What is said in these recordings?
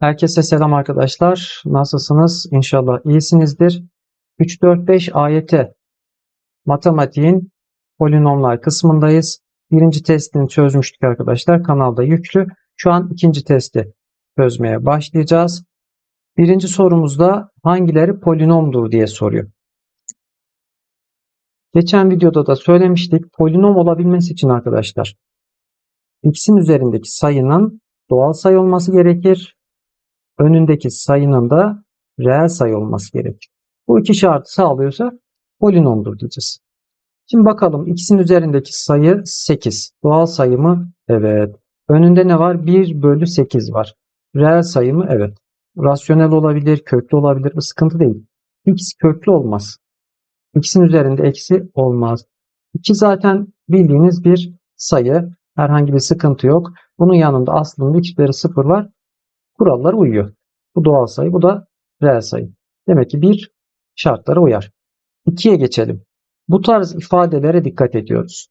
Herkese selam arkadaşlar. Nasılsınız? İnşallah iyisinizdir. 3, 4, 5 ayete matematiğin polinomlar kısmındayız. Birinci testini çözmüştük arkadaşlar. Kanalda yüklü. Şu an ikinci testi çözmeye başlayacağız. Birinci sorumuzda hangileri polinomdur diye soruyor. Geçen videoda da söylemiştik. Polinom olabilmesi için arkadaşlar x'in üzerindeki sayının doğal sayı olması gerekir önündeki sayının da reel sayı olması gerekir. Bu iki şartı sağlıyorsa polinomdur diyeceğiz. Şimdi bakalım x'in üzerindeki sayı 8. Doğal sayı mı? Evet. Önünde ne var? 1 bölü 8 var. Reel sayı mı? Evet. Rasyonel olabilir, köklü olabilir. Bu sıkıntı değil. x köklü olmaz. x'in üzerinde eksi olmaz. 2 zaten bildiğiniz bir sayı. Herhangi bir sıkıntı yok. Bunun yanında aslında x üzeri 0 var kurallar uyuyor. Bu doğal sayı, bu da reel sayı. Demek ki bir şartlara uyar. İkiye geçelim. Bu tarz ifadelere dikkat ediyoruz.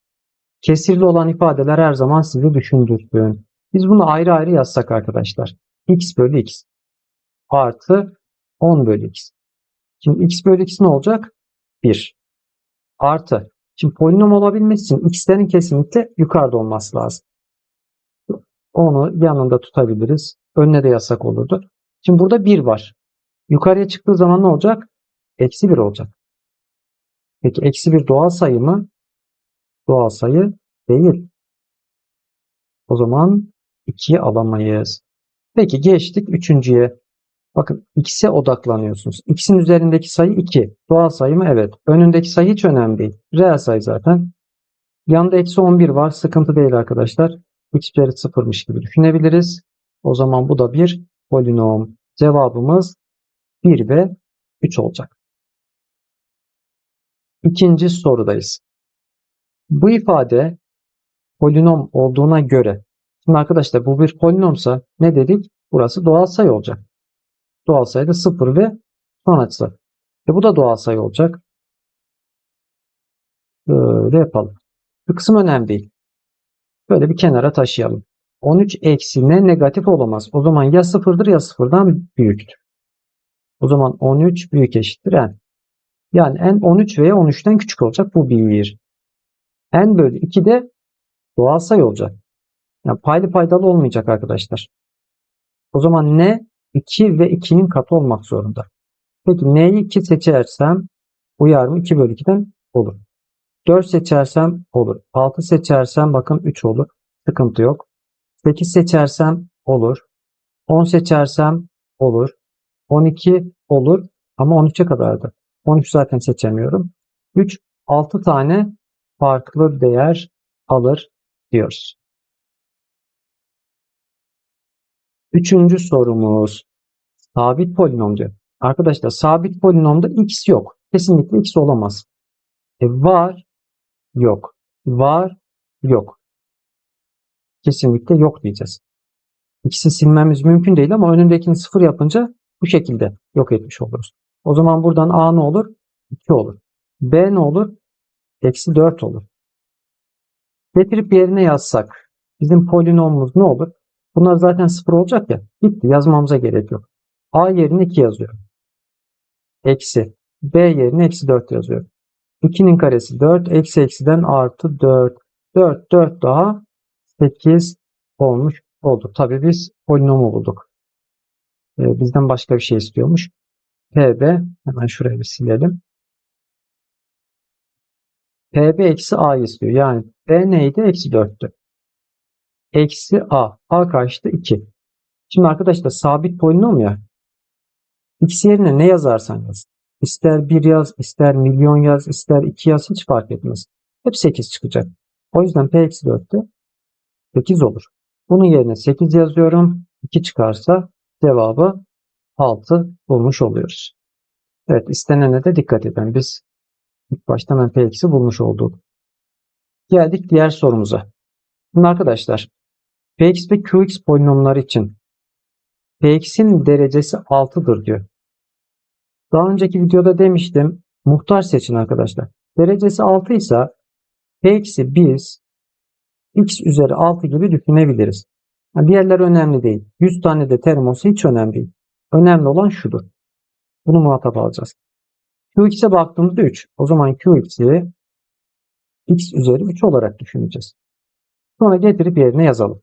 Kesirli olan ifadeler her zaman sizi düşündürsün. Biz bunu ayrı ayrı yazsak arkadaşlar. x bölü x artı 10 bölü x. Şimdi x bölü x ne olacak? 1. Artı. Şimdi polinom olabilmesi için x'lerin kesinlikle yukarıda olması lazım. Onu yanında tutabiliriz. Önüne de yasak olurdu. Şimdi burada 1 var. Yukarıya çıktığı zaman ne olacak? Eksi 1 olacak. Peki eksi 1 doğal sayı mı? Doğal sayı değil. O zaman 2'yi alamayız. Peki geçtik üçüncüye. Bakın x'e odaklanıyorsunuz. x'in üzerindeki sayı 2. Doğal sayı mı? Evet. Önündeki sayı hiç önemli değil. Reel sayı zaten. Yanında eksi 11 var. Sıkıntı değil arkadaşlar. x üzeri 0'mış gibi düşünebiliriz. O zaman bu da bir polinom. Cevabımız 1 ve 3 olacak. İkinci sorudayız. Bu ifade polinom olduğuna göre şimdi arkadaşlar bu bir polinomsa ne dedik? Burası doğal sayı olacak. Doğal sayı da 0 ve son açısı. E bu da doğal sayı olacak. Böyle yapalım. Bu kısım önemli değil. Böyle bir kenara taşıyalım. 13 eksi ne negatif olamaz. O zaman ya sıfırdır ya sıfırdan büyüktür. O zaman 13 büyük eşittir n. Yani n 13 veya 13'ten küçük olacak. Bu 1. n bölü 2 de doğal sayı olacak. Yani paylı paydalı olmayacak arkadaşlar. O zaman n 2 ve 2'nin katı olmak zorunda. Peki n'yi 2 seçersem uyar mı? 2 bölü 2'den olur. 4 seçersem olur. 6 seçersem bakın 3 olur. Sıkıntı yok. 8 seçersem olur. 10 seçersem olur. 12 olur ama 13'e kadardı. 13 zaten seçemiyorum. 3, 6 tane farklı değer alır diyoruz. Üçüncü sorumuz. Sabit polinom diyor. Arkadaşlar sabit polinomda x yok. Kesinlikle x olamaz. E var, yok. Var, yok kesinlikle yok diyeceğiz. İkisini silmemiz mümkün değil ama önündekini sıfır yapınca bu şekilde yok etmiş oluruz. O zaman buradan A ne olur? 2 olur. B ne olur? Eksi 4 olur. Getirip yerine yazsak bizim polinomumuz ne olur? Bunlar zaten sıfır olacak ya. Bitti. Yazmamıza gerek yok. A yerine 2 yazıyorum. Eksi. B yerine eksi 4 yazıyorum. 2'nin karesi 4. Eksi eksiden artı 4. 4, 4 daha 8 olmuş oldu. Tabii biz polinomu bulduk. Ee, bizden başka bir şey istiyormuş. PB hemen şuraya bir silelim. PB eksi A istiyor. Yani B neydi? Eksi 4'tü. Eksi A. A kaçtı? 2. Şimdi arkadaşlar sabit polinom ya. X yerine ne yazarsan yaz. İster 1 yaz, ister milyon yaz, ister 2 yaz hiç fark etmez. Hep 8 çıkacak. O yüzden P eksi 4'tü. 8 olur. Bunun yerine 8 yazıyorum. 2 çıkarsa cevabı 6 bulmuş oluyoruz. Evet istenene de dikkat edin. Biz ilk başta hemen Px'i bulmuş olduk. Geldik diğer sorumuza. Şimdi arkadaşlar Px ve Qx polinomları için Px'in derecesi 6'dır diyor. Daha önceki videoda demiştim. Muhtar seçin arkadaşlar. Derecesi 6 ise Px'i biz x üzeri 6 gibi düşünebiliriz. Ha, diğerler önemli değil. 100 tane de terim olsa hiç önemli değil. Önemli olan şudur. Bunu muhatap alacağız. Qx'e baktığımızda 3. O zaman Qx'i x üzeri 3 olarak düşüneceğiz. Sonra getirip yerine yazalım.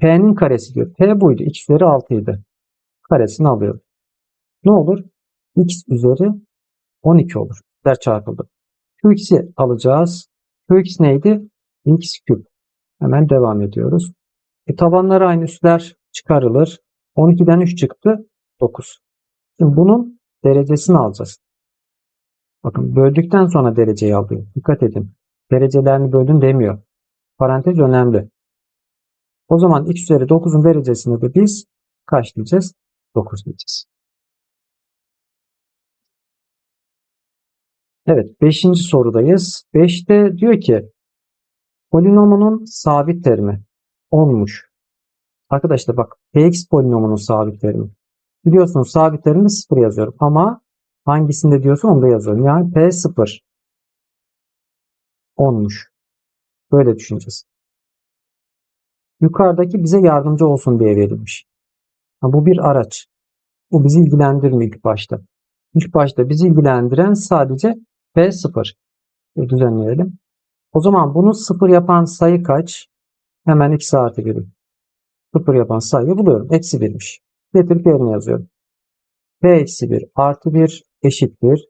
P'nin karesi diyor. P buydu. X üzeri 6 idi. Karesini alıyorum. Ne olur? X üzeri 12 olur. Der çarpıldı. Qx'i alacağız. Qx neydi? X küp. Hemen devam ediyoruz. E, tabanları aynı üstler çıkarılır. 12'den 3 çıktı. 9. Şimdi bunun derecesini alacağız. Bakın böldükten sonra dereceyi alıyor. Dikkat edin. Derecelerini böldün demiyor. Parantez önemli. O zaman x üzeri 9'un derecesini de biz kaç diyeceğiz? 9 diyeceğiz. Evet 5. sorudayız. 5'te diyor ki polinomunun sabit terimi 10'muş. Arkadaşlar bak px polinomunun sabit terimi. Biliyorsunuz sabit terimi 0 yazıyorum ama hangisinde diyorsa onda yazıyorum. Yani p0 10'muş. Böyle düşüneceğiz. Yukarıdaki bize yardımcı olsun diye verilmiş. Bu bir araç. Bu bizi ilgilendirmiyor ilk başta. İlk başta bizi ilgilendiren sadece P0. Bir düzenleyelim. O zaman bunu 0 yapan sayı kaç? Hemen x artı 1'i. 0 yapan sayıyı buluyorum. Eksi 1'miş. Getirip yerine yazıyorum. P eksi 1 artı 1 eşittir.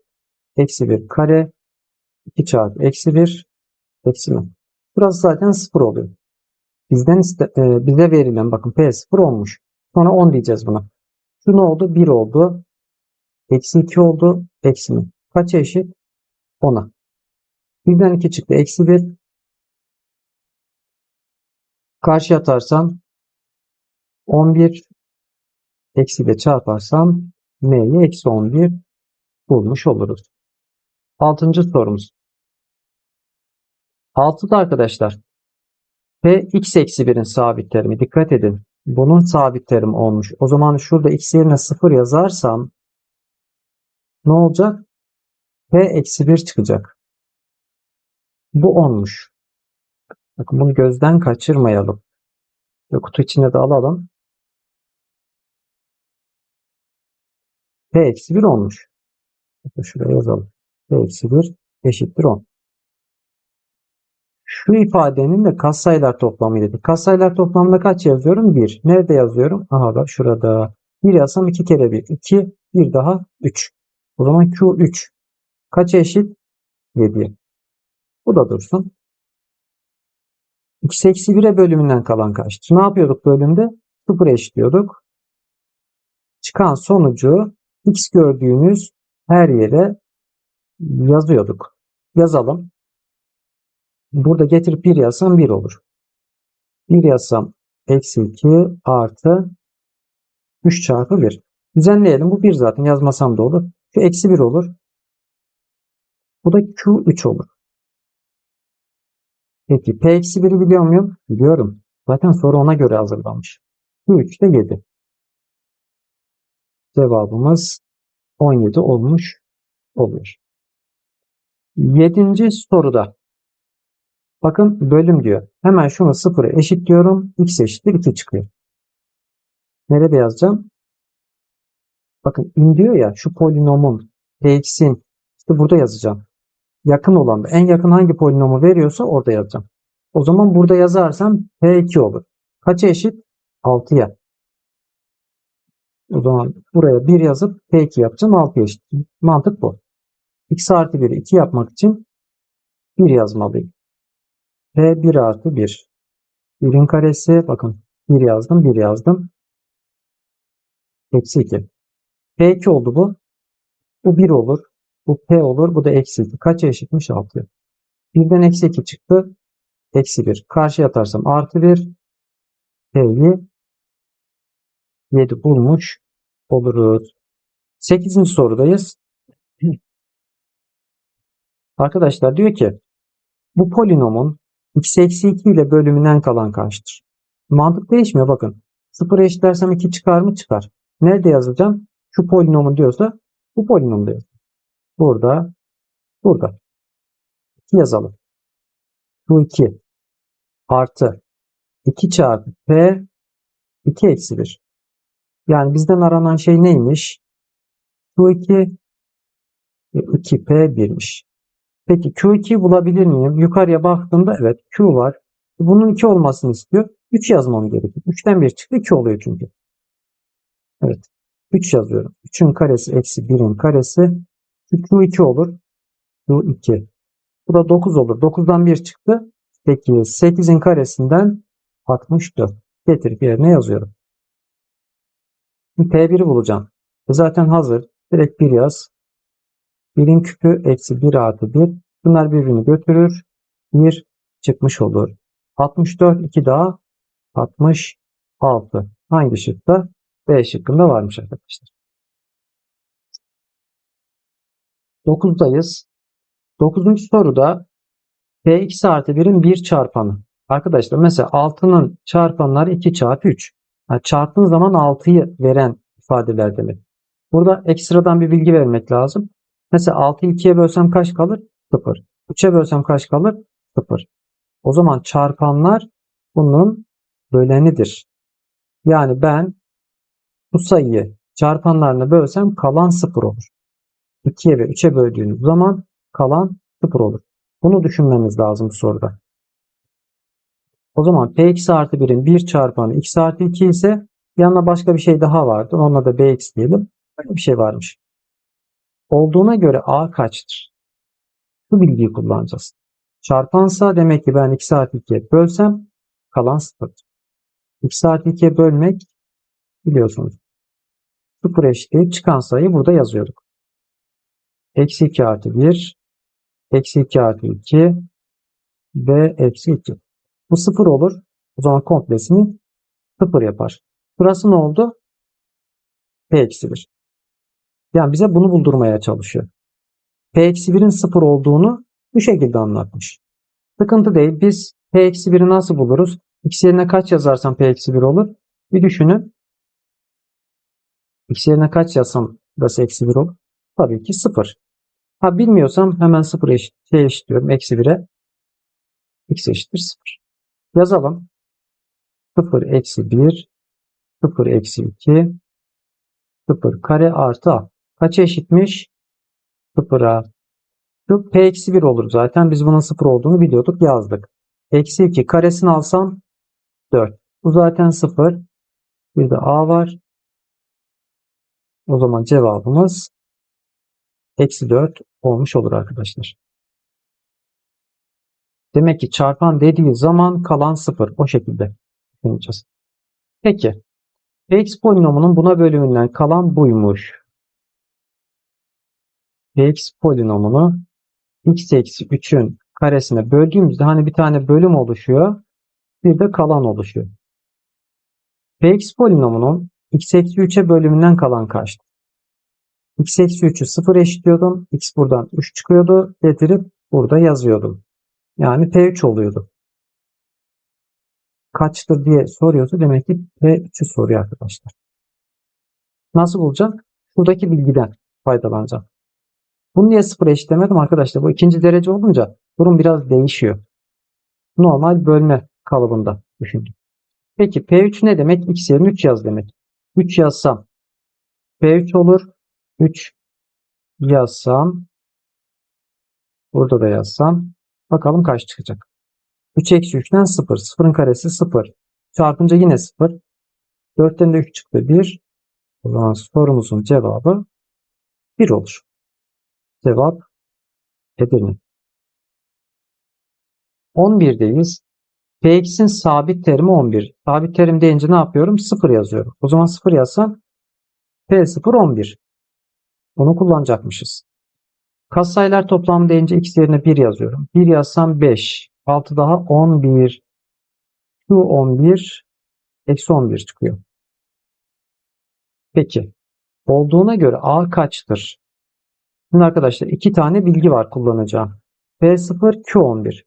Eksi 1 kare 2 çarpı eksi 1 eksi mi? Burası zaten 0 oluyor. Bizden iste, e, bize verilen bakın P0 olmuş. Sonra 10 diyeceğiz buna. Şu ne oldu? 1 oldu. Eksi 2 oldu. Eksi mi? Kaça eşit? 10'a. Birden 2 çıktı. Eksi 1. Karşıya atarsam 11 eksi ile çarparsam m'yi eksi 11 bulmuş oluruz. Altıncı sorumuz. Altıda arkadaşlar p x eksi 1'in sabit terimi. Dikkat edin. Bunun sabit terim olmuş. O zaman şurada x yerine 0 yazarsam ne olacak? p eksi 1 çıkacak. Bu 10'muş. Bakın bunu gözden kaçırmayalım. Ve kutu içine de alalım. P eksi 1 olmuş. Şuraya yazalım. P eksi 1 eşittir 10. Şu ifadenin de katsayılar toplamıydı. Katsayılar toplamında kaç yazıyorum? 1. Nerede yazıyorum? Aha da şurada. 1 yazsam 2 kere 1. 2. 1 daha 3. O zaman Q 3. Kaça eşit? 7'ye. Bu da dursun. X eksi 1'e bölümünden kalan kaçtır? Ne yapıyorduk bölümde? 0 eşitliyorduk. Çıkan sonucu X gördüğünüz her yere yazıyorduk. Yazalım. Burada getirip 1 yazsam 1 olur. 1 yazsam eksi 2 artı 3 çarpı 1. Düzenleyelim. Bu 1 zaten yazmasam da olur. Şu eksi 1 olur. Bu da Q3 olur. Peki P eksi 1'i biliyor muyum? Biliyorum. Zaten soru ona göre hazırlanmış. Q3 de 7. Cevabımız 17 olmuş oluyor. Yedinci soruda bakın bölüm diyor. Hemen şunu 0'a eşitliyorum. X eşittir 2 çıkıyor. Nerede yazacağım? Bakın in diyor ya şu polinomun px'in işte burada yazacağım. Yakın olan en yakın hangi polinomu veriyorsa orada yazacağım. O zaman burada yazarsam p2 olur. Kaça eşit? 6'ya. O zaman buraya 1 yazıp P2 yapacağım. 6 eşit. Mantık bu. X artı 1'i 2 yapmak için 1 yazmalıyım. P 1 artı 1. 1'in karesi bakın 1 yazdım 1 yazdım. Eksi 2. P2 oldu bu. Bu 1 olur. Bu P olur. Bu da eksi 2. Kaça eşitmiş? 6. 1'den eksi 2 çıktı. Eksi 1. Karşıya atarsam artı 1. P'yi 7 bulmuş oluruz. 8. sorudayız. Arkadaşlar diyor ki bu polinomun x eksi 2 ile bölümünden kalan kaçtır? Mantık değişmiyor bakın. 0 eşitlersem 2 çıkar mı? Çıkar. Nerede yazacağım? Şu polinomu diyorsa bu polinomda yazalım. Burada, burada. 2 yazalım. Bu 2 artı 2 çarpı P 2 eksi 1. Yani bizden aranan şey neymiş? Q2 ve 2P 1'miş. Peki Q2'yi bulabilir miyim? Yukarıya baktığımda evet Q var. Bunun 2 olmasını istiyor. 3 yazmam gerekiyor. 3'ten 1 çıktı 2 oluyor çünkü. Evet. 3 yazıyorum. 3'ün karesi eksi 1'in karesi. Q2 olur. Q2. Bu da 9 olur. 9'dan 1 çıktı. 8. 8'in karesinden 64. Getirip yerine yazıyorum. P1'i bulacağım. E zaten hazır. Direkt 1 yaz. 1'in küpü eksi 1 artı 1. Bunlar birbirini götürür. 1 çıkmış olur. 64 2 daha 66. Hangi şıkta? B şıkkında varmış arkadaşlar. 9'dayız. 9. soruda Px artı 1'in 1 çarpanı. Arkadaşlar mesela 6'nın çarpanları 2 çarpı 3. Yani çarptığın zaman 6'yı veren ifadeler demek. Burada ekstradan bir bilgi vermek lazım. Mesela 6'yı 2'ye bölsem kaç kalır? 0. 3'e bölsem kaç kalır? 0. O zaman çarpanlar bunun bölenidir. Yani ben bu sayıyı çarpanlarına bölsem kalan 0 olur. 2'ye ve 3'e böldüğünüz zaman kalan 0 olur. Bunu düşünmeniz lazım soruda. O zaman px artı 1'in 1 çarpanı x artı 2 ise yanına başka bir şey daha vardı. Onunla da bx diyelim. Böyle bir şey varmış. Olduğuna göre a kaçtır? Bu bilgiyi kullanacağız. Çarpansa demek ki ben x artı 2'ye bölsem kalan 0'dır. x artı 2'ye bölmek biliyorsunuz. 0 eşitliği çıkan sayıyı burada yazıyorduk. Eksi 2 artı 1 eksi 2 artı 2 ve eksi 2. Bu 0 olur. O zaman komplesini 0 yapar. Burası ne oldu? P eksi 1. Yani bize bunu buldurmaya çalışıyor. P eksi 1'in 0 olduğunu bu şekilde anlatmış. Sıkıntı değil. Biz P eksi 1'i nasıl buluruz? X yerine kaç yazarsam P eksi 1 olur? Bir düşünün. X yerine kaç yazsam burası eksi 1 olur? Tabii ki 0. Ha bilmiyorsam hemen 0 eşit, şey eşitliyorum. Eksi 1'e x eşittir 0. Yazalım. 0 eksi 1 0 eksi 2 0 kare artı a. Kaç eşitmiş? 0'a. Şu p eksi 1 olur zaten. Biz bunun 0 olduğunu biliyorduk. Yazdık. Eksi 2 karesini alsam 4. Bu zaten 0. Bir de a var. O zaman cevabımız eksi 4 olmuş olur arkadaşlar. Demek ki çarpan dediği zaman kalan 0. O şekilde düşüneceğiz. Peki. Px polinomunun buna bölümünden kalan buymuş. Px polinomunu x eksi 3'ün karesine böldüğümüzde hani bir tane bölüm oluşuyor. Bir de kalan oluşuyor. Px polinomunun x eksi 3'e bölümünden kalan kaçtı? X eksi 3'ü 0 eşitliyordum. x buradan 3 çıkıyordu. Getirip burada yazıyordum. Yani P3 oluyordu. Kaçtır diye soruyorsa demek ki P3'ü soruyor arkadaşlar. Nasıl bulacak? Şuradaki bilgiden faydalanacağım. Bunu niye sıfır eşitlemedim arkadaşlar? Bu ikinci derece olunca durum biraz değişiyor. Normal bölme kalıbında düşündüm. Peki P3 ne demek? X yerine 3 yaz demek. 3 yazsam P3 olur. 3 yazsam burada da yazsam bakalım kaç çıkacak. 3 eksi 3'ten 0. 0'ın karesi 0. Çarpınca yine 0. 4'ten de 3 çıktı 1. O zaman sorumuzun cevabı 1 olur. Cevap Edirne. 11'deyiz. Px'in sabit terimi 11. Sabit terim deyince ne yapıyorum? 0 yazıyorum. O zaman 0 yazsam P0 11. Bunu kullanacakmışız. Katsayılar toplamı deyince x yerine 1 yazıyorum. 1 yazsam 5. 6 daha 11. Q 11 eksi 11 çıkıyor. Peki. Olduğuna göre A kaçtır? Şimdi arkadaşlar iki tane bilgi var kullanacağım. P0 Q11.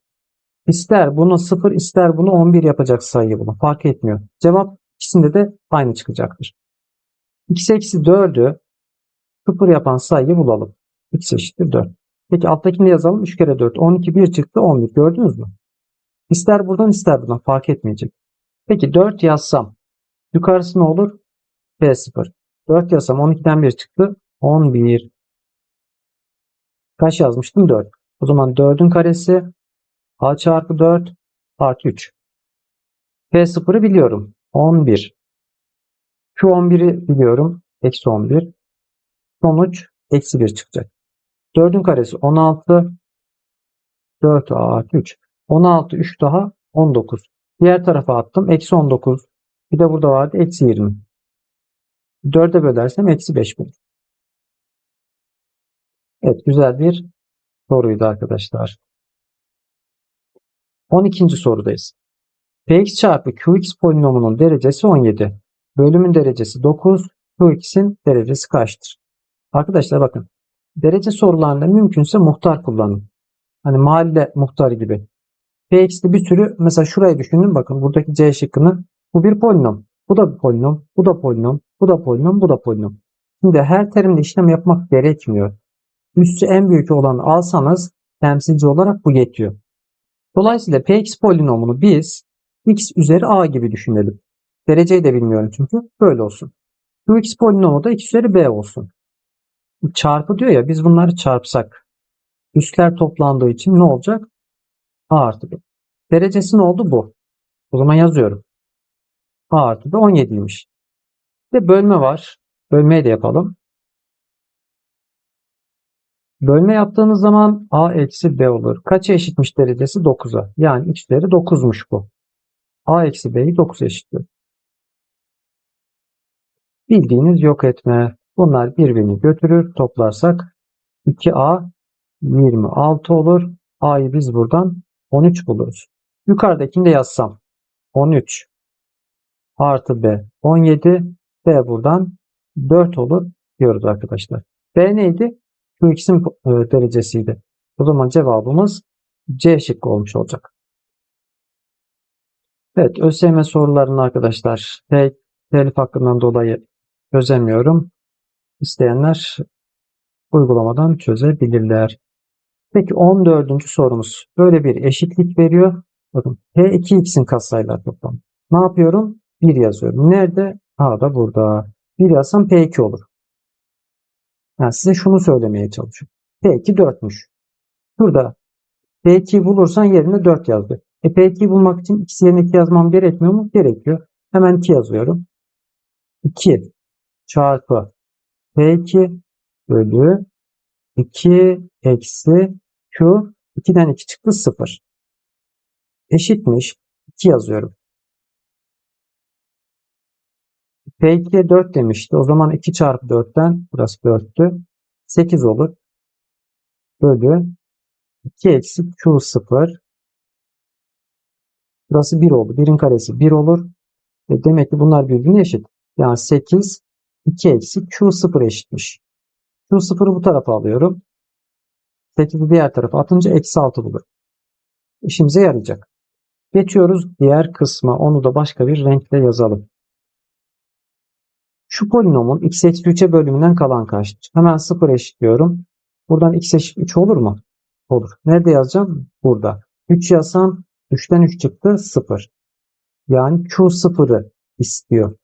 İster bunu 0 ister bunu 11 yapacak sayı bunu. Fark etmiyor. Cevap ikisinde de aynı çıkacaktır. x eksi 4'ü 0 yapan sayıyı bulalım. x eşittir 4. Peki alttakini yazalım. 3 kere 4. 12 1 çıktı 11. Gördünüz mü? İster buradan ister buradan fark etmeyecek. Peki 4 yazsam yukarısı ne olur? P0. 4 yazsam 12'den 1 çıktı. 11. Kaç yazmıştım? 4. O zaman 4'ün karesi A çarpı 4 artı 3. P0'ı biliyorum. 11. Şu 11'i biliyorum. Eksi 11. Sonuç eksi 1 çıkacak. 4'ün karesi 16. 4 artı 3. 16 3 daha 19. Diğer tarafa attım. Eksi 19. Bir de burada vardı. Eksi 20. 4'e bölersem eksi 5 bulur. Evet güzel bir soruydu arkadaşlar. 12. sorudayız. Px çarpı Qx polinomunun derecesi 17. Bölümün derecesi 9. Qx'in derecesi kaçtır? Arkadaşlar bakın. Derece sorularında mümkünse muhtar kullanın. Hani mahalle muhtarı gibi. Px'te bir sürü mesela şurayı düşünün bakın buradaki C şıkkını bu bir polinom. Bu da bir polinom. Bu da polinom. Bu da polinom. Bu da polinom. Şimdi her terimde işlem yapmak gerekmiyor. Üssü en büyük olanı alsanız temsilci olarak bu yetiyor. Dolayısıyla Px polinomunu biz x üzeri a gibi düşünelim. Dereceyi de bilmiyorum çünkü böyle olsun. Qx polinomu da x üzeri b olsun. Çarpı diyor ya biz bunları çarpsak üstler toplandığı için ne olacak? a artı b. Derecesi ne oldu? Bu. O zaman yazıyorum. a artı b 17'ymiş. Bir de bölme var. Bölmeyi de yapalım. Bölme yaptığımız zaman a eksi b olur. Kaça eşitmiş derecesi? 9'a. Yani x değeri 9'muş bu. a eksi b'yi 9 eşitliyor. Bildiğiniz yok etme. Bunlar birbirini götürür. Toplarsak 2a 26 olur. a'yı biz buradan 13 buluruz. Yukarıdakini de yazsam. 13 artı b 17 b buradan 4 olur diyoruz arkadaşlar. b neydi? Qx'in e, derecesiydi. O zaman cevabımız C şıkkı olmuş olacak. Evet ÖSYM sorularını arkadaşlar telif hakkından dolayı çözemiyorum. İsteyenler uygulamadan çözebilirler. Peki 14. sorumuz böyle bir eşitlik veriyor. Bakın P2x'in katsayılar toplamı. Ne yapıyorum? 1 yazıyorum. Nerede? A da burada. 1 yazsam P2 olur. Yani size şunu söylemeye çalışıyorum. P2 4'müş. Burada P2 bulursan yerine 4 yazdı. E P2 bulmak için x yerine 2 yazmam gerekmiyor mu? Gerekiyor. Hemen 2 yazıyorum. 2 çarpı P2 bölü 2 eksi Q 2'den 2 çıktı 0. Eşitmiş. 2 yazıyorum. P2'ye 4 demişti. O zaman 2 çarpı 4'ten burası 4'tü. 8 olur. Bölü 2 eksi Q0. Burası 1 oldu. 1'in karesi 1 olur. E demek ki bunlar birbirine eşit. Yani 8 2 eksi Q0 eşitmiş. Q0'ı bu tarafa alıyorum. 8'i diğer tarafa atınca eksi 6 bulur. İşimize yarayacak. Geçiyoruz diğer kısma. Onu da başka bir renkle yazalım. Şu polinomun x eksi 3'e bölümünden kalan kaçtır? Hemen 0 eşitliyorum. Buradan x eşit 3 olur mu? Olur. Nerede yazacağım? Burada. 3 yazsam 3'ten 3 çıktı 0. Yani Q0'ı istiyor.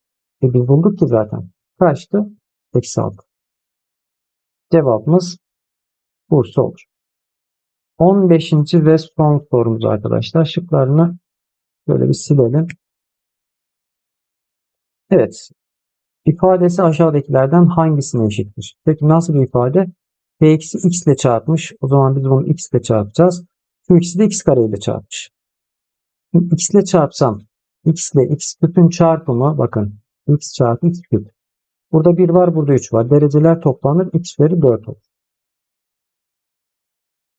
E biz bulduk ki zaten. Kaçtı? Eksi 6. Cevabımız Bursa olur. 15. ve son sorumuz arkadaşlar. Şıklarını böyle bir silelim. Evet. İfadesi aşağıdakilerden hangisine eşittir? Peki nasıl bir ifade? Px'i x ile çarpmış. O zaman biz bunu x ile çarpacağız. Qx'i de x kare ile çarpmış. Şimdi x ile çarpsam x ile x küpün çarpımı bakın x çarpı x küp. Burada 1 var burada 3 var. Dereceler toplanır. x veri 4 olur.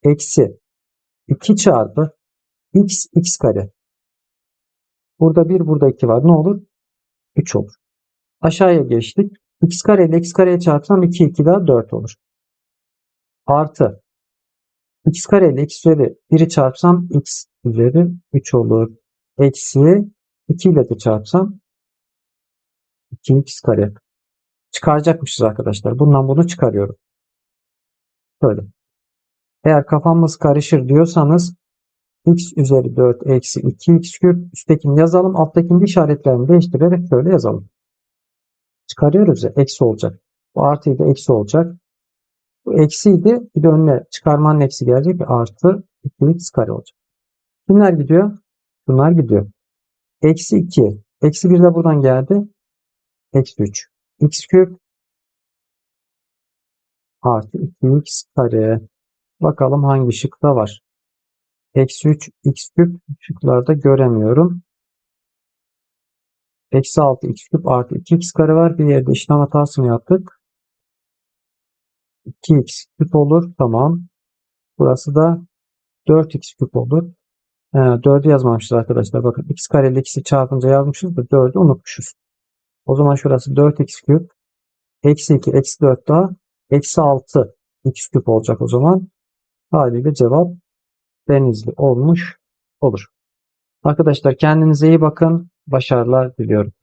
Eksi 2 çarpı x x kare. Burada 1 burada 2 var. Ne olur? 3 olur. Aşağıya geçtik. x kare ile x kareye çarpsam 2 2 daha 4 olur. Artı x kare ile x üzeri 1'i çarpsam x üzeri 3 olur. Eksi 2 ile de çarpsam 2x kare. Çıkaracakmışız arkadaşlar. Bundan bunu çıkarıyorum. Böyle. Eğer kafamız karışır diyorsanız x üzeri 4 eksi 2x küp. Üsttekini yazalım. Alttakini de işaretlerini değiştirerek şöyle yazalım. Çıkarıyoruz ya eksi olacak. Bu artıydı eksi olacak. Bu eksiydi. Bir de önüne çıkarmanın eksi gelecek. Artı 2x kare olacak. Kimler gidiyor? Bunlar gidiyor. Eksi 2. Eksi 1 de buradan geldi. Eksi 3. x küp artı 2x kare. Bakalım hangi şıkta var. Eksi 3 x küp şıklarda göremiyorum. Eksi 6 x küp artı 2x kare var. Bir yerde işlem hatası mı yaptık? 2x küp olur. Tamam. Burası da 4x küp olur. He, 4'ü yazmamışız arkadaşlar. Bakın x kare ile x'i çarpınca yazmışız da 4'ü unutmuşuz. O zaman şurası 4x küp. Eksi 2, eksi 4 daha. Eksi 6 x küp olacak o zaman. Haliyle cevap denizli olmuş olur. Arkadaşlar kendinize iyi bakın. Başarılar diliyorum.